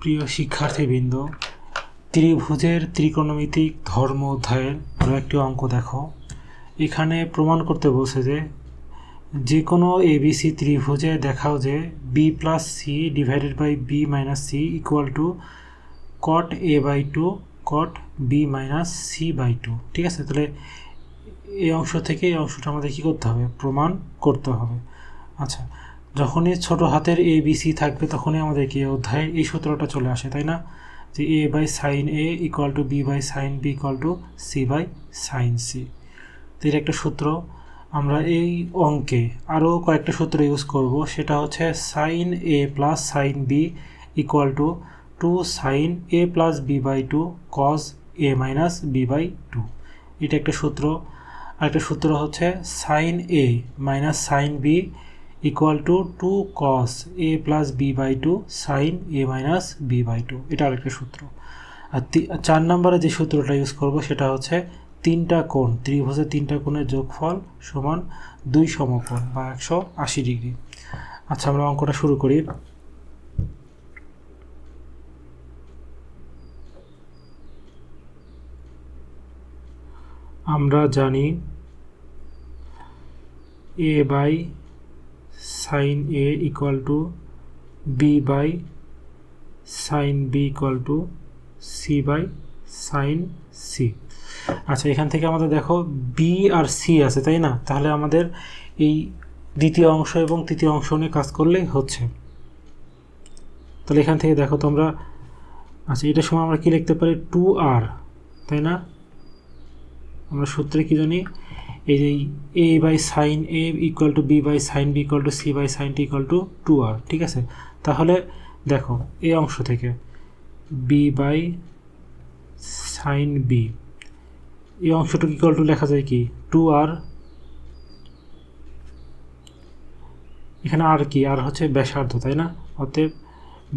প্রিয় শিক্ষার্থীবৃন্দ, ত্রিভুজের ত্রিকোণমিতিক ধর্ম অধ্যায়ের আরও একটি অঙ্ক দেখো। এখানে প্রমাণ করতে বলছে যে যে কোনো এবিসি ত্রিভুজে দেখাও যে B plus C divided by B minus C equal to cot A by two cot B minus C by two ঠিক আছে? তাহলে এই অংশ থেকে এই অংশটা আমাদের কী করতে হবে? প্রমাণ করতে হবে। আচ্ছা যখনই ছোট হাতের এ বি সি থাকবে, তখনই আমাদের কি অধ্যায়ের এই সূত্রটা চলে আসে, তাই না? যে A by sine A equal to B by sine B equal to C by sine C তো এর একটা সূত্র, আমরা এই অঙ্কে আরও কয়েকটা সূত্র ইউজ করব, সেটা হচ্ছে sine A plus sine B equal to two sine A plus B by two cos A minus B by two এটা একটা সূত্র, আরেকটা সূত্র হচ্ছে sine A minus sine B equal to two cos A plus B by two sine A minus B by two এটা আরেকটা সূত্র। আর চার নম্বরে যে সূত্রটা ইউজ করব সেটা হচ্ছে তিনটা কোণ, ত্রিভুজের তিনটা কোণের যোগফল সমান দুই সমকোণ বা একশো আশি ডিগ্রি। আচ্ছা আমরা অঙ্কটা শুরু করি। আমরা জানি A by sine A equal to B by sine B equal to C by sine C আচ্ছা এখান থেকে আমাদের দেখো বি আর সি আছে, তাই না? তাহলে আমাদের এই দ্বিতীয় অংশ এবং তৃতীয় অংশ নিয়ে কাজ করলেই হচ্ছে। তাহলে এখান থেকে দেখো তোমরা আচ্ছা এটার সময় আমরা কি লিখতে পারি? টু আর তাই না? আমরা সূত্রে কি জানি? এই যে A by sine A equal to B by sine B equal to C by sine T equal to two R ঠিক আছে? তাহলে দেখো, এই অংশ থেকে বি বাই সাইন বি এই অংশটুকু ইকুয়াল টু লেখা যায় কি? টু আর এখানে আর কি? আর হচ্ছে ব্যাসার্ধ, তাই না? অতএব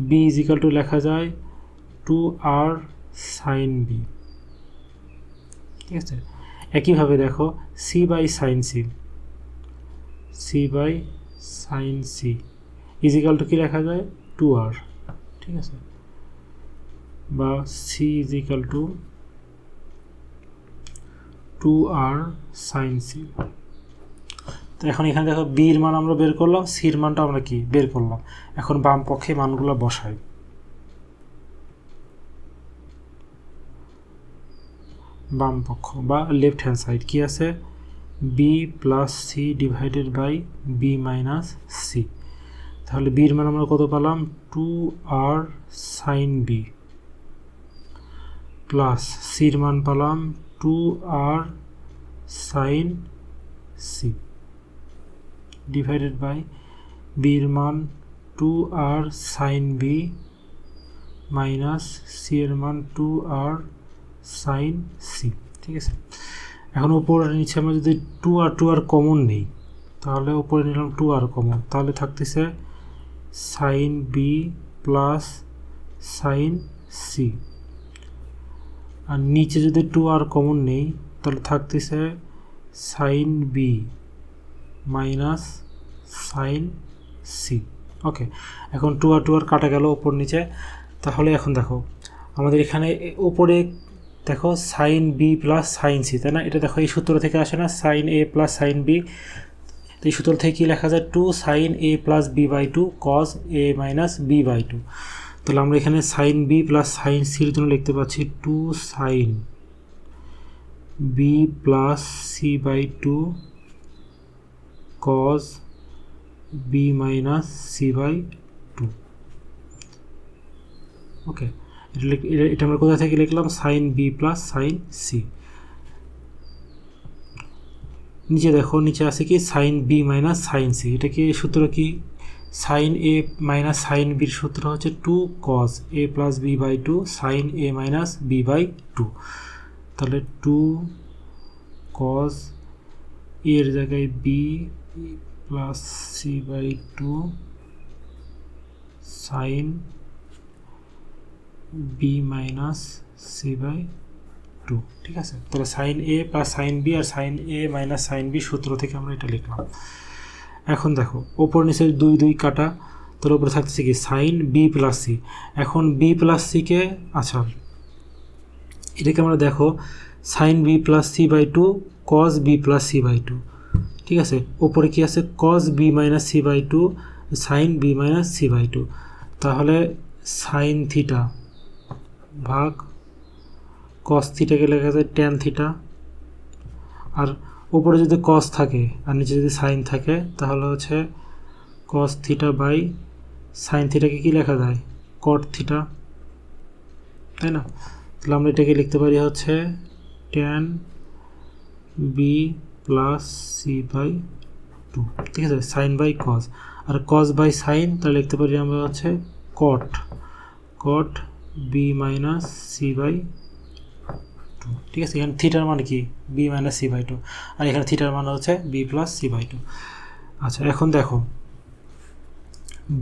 বি ইজ ইকাল টু লেখা যায় টু আর সাইন বি ঠিক আছে? একইভাবে দেখো C by sine C C by sine C equal to কী লেখা যায়? টু আর ঠিক আছে? বা C equal to two R sine C তো এখন এখানে দেখো বির মান আমরা বের করলাম সির মানটা আমরা কি? বের করলাম। এখন বাম পক্ষে মানগুলো বসাই। বাম পক্ষ বা লেফট হ্যান্ড সাইড কি আছে? B plus C divided by B minus C তাহলে বির মান আমরা কত পেলাম? Two R sine B plus সির মান পেলাম two R sine C divided by বির মান two R sine B minus C এর মান টু আর সাইন সি ঠিক আছে? এখন উপরে নিচে আমরা যদি two R two R common নেই, তাহলে উপরে নিলাম টু আর কমন তাহলে থাকতেছে sine B plus sine C আর নিচে যদি টু আর কমন নেই, তাহলে থাকতেছে sine B minus sine C okay এখন টু আর টু আর কাটা গেল ওপর নিচে। তাহলে এখন দেখো, আমাদের এখানে উপরে দেখো sine B plus sine C তাই না? এটা দেখো এই সূত্র থেকে আসে না sine A plus sine B তো এই সূত্র থেকে কী লেখা যায়? Two sine A plus B by two cos A minus B by two তাহলে আমরা এখানে সাইন বি প্লাস সাইন সির জন্য লিখতে পাচ্ছি two sine B plus C by two cos B minus C by two okay এটা আমরা কোথা থেকে লিখলাম? Sine B plus sine C. নিচে দেখো, নিচে আছে কি? Sine B minus sine C. এটা কি সূত্র কি? সাইন এ মাইনাস সাইন বির সূত্র হচ্ছে two cos A plus B by two sine A minus B by two তাহলে টু কস এর জায়গায় B plus C by two sine B minus C by two ঠিক আছে? তাহলে sine A plus sine B R sine A minus sine B সূত্র থেকে আমরা এটা লিখলাম। এখন দেখো, ওপর নিচে দুই দুই কাটা তার উপরে থাকতেছে কি? সাইন বি প্লাস সি এখন বি প্লাস সিকে আচ্ছা এটাকে আমরা দেখো sine B plus C by two cos B plus C by two ঠিক আছে? ওপরে কি আছে? Cos B minus C by two sine B minus C by two তাহলে সাইন থিটা ভাগ কস থিটাকে লেখা যায় ট্যান থিটা আর উপরে যদি কস থাকে আর নিচে যদি সাইন থাকে, তাহলে হচ্ছে কস থিটা বাই সাইন থিটাকে কী লেখা যায়? কট থিটা তাই না? তাহলে আমরা এটাকে লিখতে পারি হচ্ছে tan B plus C by two ঠিক আছে? সাইন বাই কস আর কস বাই সাইন তাহলে লিখতে পারি আমরা হচ্ছে cot cot B minus C by two ঠিক আছে, এখানে থিটার মানে কি? B minus C by two আর এখানে থিটার মানে হচ্ছে B plus C by two আচ্ছা এখন দেখো।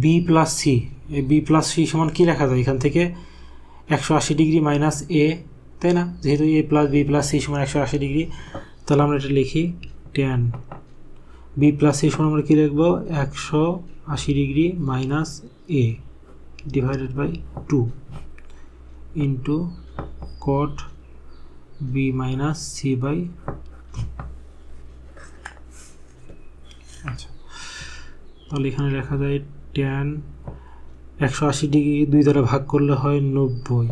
বি প্লাস সি এই বি প্লাস সি সমান কী লেখা যায়? এখান থেকে একশো আশি ডিগ্রি মাইনাস এ তাই না? যেহেতু A plus B plus C সমান একশো আশি ডিগ্রি তাহলে আমরা এটা লিখি টেন বি প্লাস সি সমান আমরা কী লিখব? একশো আশি degree minus A divided by two into cot B minus C by আচ্ছা। তাহলে এখানে লেখা যায় ট্যান একশো আশি ডিগ্রি দুই দ্বারা ভাগ করলে হয় নব্বই।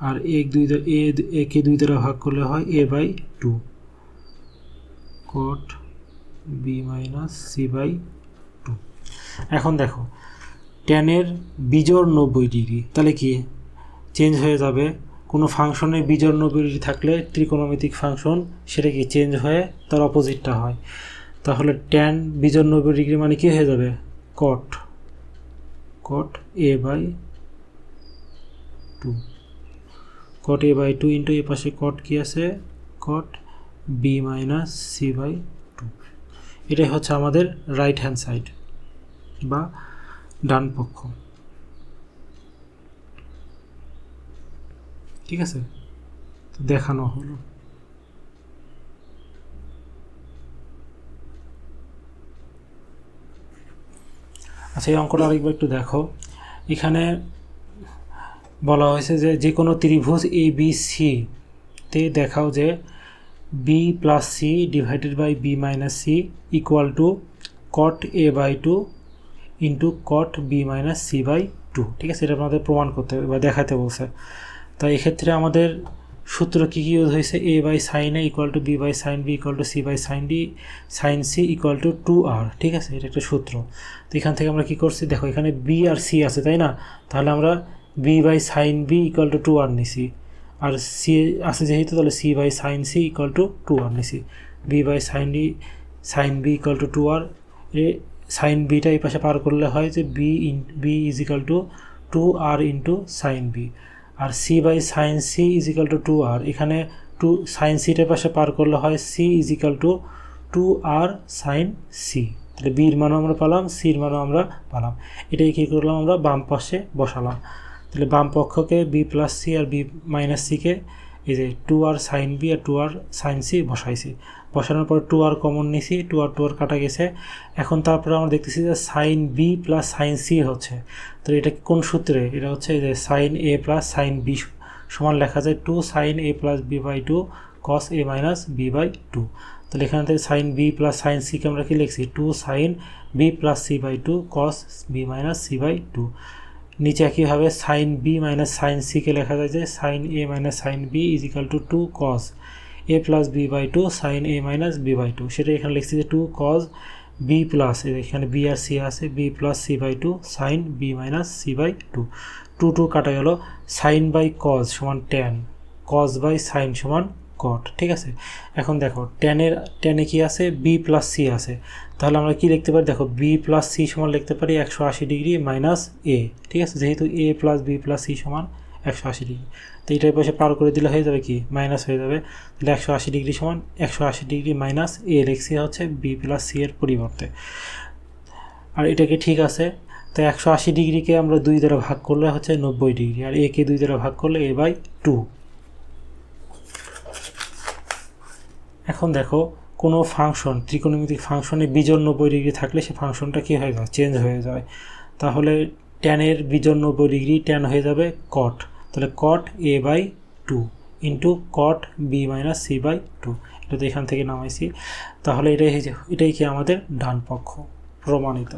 আর এক দুই এ একে দুই দ্বারা ভাগ করলে হয় A by two cot B minus C by two এখন দেখো ট্যানের বিজোড় নব্বই ডিগ্রি, তাহলে কি? চেঞ্জ হয়ে যাবে। কোনো ফাংশনে বিজোড় নব্বই থাকলে ত্রিকোণমিতিক ফাংশন সেটা কি চেঞ্জ হয়ে তার অপোজিটটা হয়। তাহলে ট্যান বিজোড় নব্বই ডিগ্রি মানে কী হয়ে যাবে? Cot cot A by two cot A by two into এ পাশে কট কী আছে? Cot B minus C by two এটাই হচ্ছে আমাদের রাইট হ্যান্ড সাইড বা ডান পক্ষ। ঠিক আছে? তো দেখানো হলো। আচ্ছা এই অঙ্কটা আরেকবার একটু দেখো। এখানে বলা হয়েছে যে যে কোনো ত্রিভুজ এ বি সি তে দেখাও যে B plus C divided by B minus C equal to cot A by two into cot B minus C by two ঠিক আছে? এটা আপনাদের প্রমাণ করতে হবে বা দেখাতে বলছে। তাই এক্ষেত্রে আমাদের সূত্র কী কী ইউজ হয়েছে? A by sine A equal to B by sine B equal to C by sine D sine C equal to two R ঠিক আছে? এটা একটা সূত্র। তো এখান থেকে আমরা কী করছি? দেখো, এখানে বি আর সি আছে, তাই না? তাহলে আমরা B by sine B equal to two R নিছি। আর সি আছে যেহেতু, তাহলে C by sine C equal to two R নিছি। B by sine D sine B equal to two R A sine beta এই পাশে পার করলে হয় যে B in B is equal to two R into sine B R C by sine C is equal to two R এখানে two sine seater পাশে পার করলে হয় C is equal to two R sine C তাহলে বির মানও আমরা পালাম সির মানও আমরা পালাম। এটাই কী করলাম আমরা, বাম পাশে বসালাম। তাহলে বাম পক্ষকে বি প্লাস সি আর বি মাইনাস সিকে এই যে টু আর সাইন বি আর টু আর সাইন সি বসাইছি। বসানোর পর টু আর কমন নিছি টু আর টু আর কাটা গেছে। এখন তারপরে আমরা দেখতেছি যে sine B plus sine C হচ্ছে। তো এটা কোন সূত্রে? এটা হচ্ছে যে sine A plus sine B সমান লেখা যায় two sine A plus B by two cos A minus B by two তাহলে এখান থেকে সাইন বি প্লাস সাইন সিকে আমরা কি লিখছি? Two sine B plus C by two cos B minus C by two নিচে একইভাবে সাইন বি মাইনাস সাইন সিকে লেখা যায় যে sine A minus sine B is equal to two cos A plus B by two sine A minus B by two সেটা এখানে লিখছি যে টু কস বি প্লাস এখানে বি আর সি আছে B plus C by two sine B minus C by two two two কাটা গেল sine by cos সমান টেন কজ বাই সাইন সমান কট ঠিক আছে? এখন দেখো টেনের টেনে কি আছে? বি প্লাস সি আছে। তাহলে আমরা কি লিখতে পারি? দেখো বি প্লাস সি সমান লিখতে পারি একশো আশি ডিগ্রি মাইনাস এ ঠিক আছে? যেহেতু A plus B plus C সমান একশো আশি ডিগ্রি। তো এইটার পাশে পার করে দিলে হয়ে যাবে কি? মাইনাস হয়ে যাবে। তাহলে একশো আশি ডিগ্রি সমান একশো আশি ডিগ্রি মাইনাস এ লিখছি হচ্ছে বি প্লাস সি এর পরিবর্তে। আর এটা কি ঠিক আছে? তো একশো আশি ডিগ্রিকে আমরা দুই দ্বারা ভাগ করলে হচ্ছে নব্বই ডিগ্রি। আর একে দুই দ্বারা ভাগ করলে এ বাই টু এখন দেখো, কোনো ফাংশন ত্রিকোণমিতিক ফাংশনে বিজোড় নব্বই ডিগ্রি থাকলে সে ফাংশনটা কী হয়ে যায়? চেঞ্জ হয়ে যায়। তাহলে ট্যানের বিজন নব্বই ডিগ্রি ট্যান হয়ে যাবে কট তাহলে cot A by two into cot B minus C by two এটা তো এখান থেকে নামাইছি। তাহলে এটাই এটাই কি আমাদের ডান পক্ষ প্রমাণিত।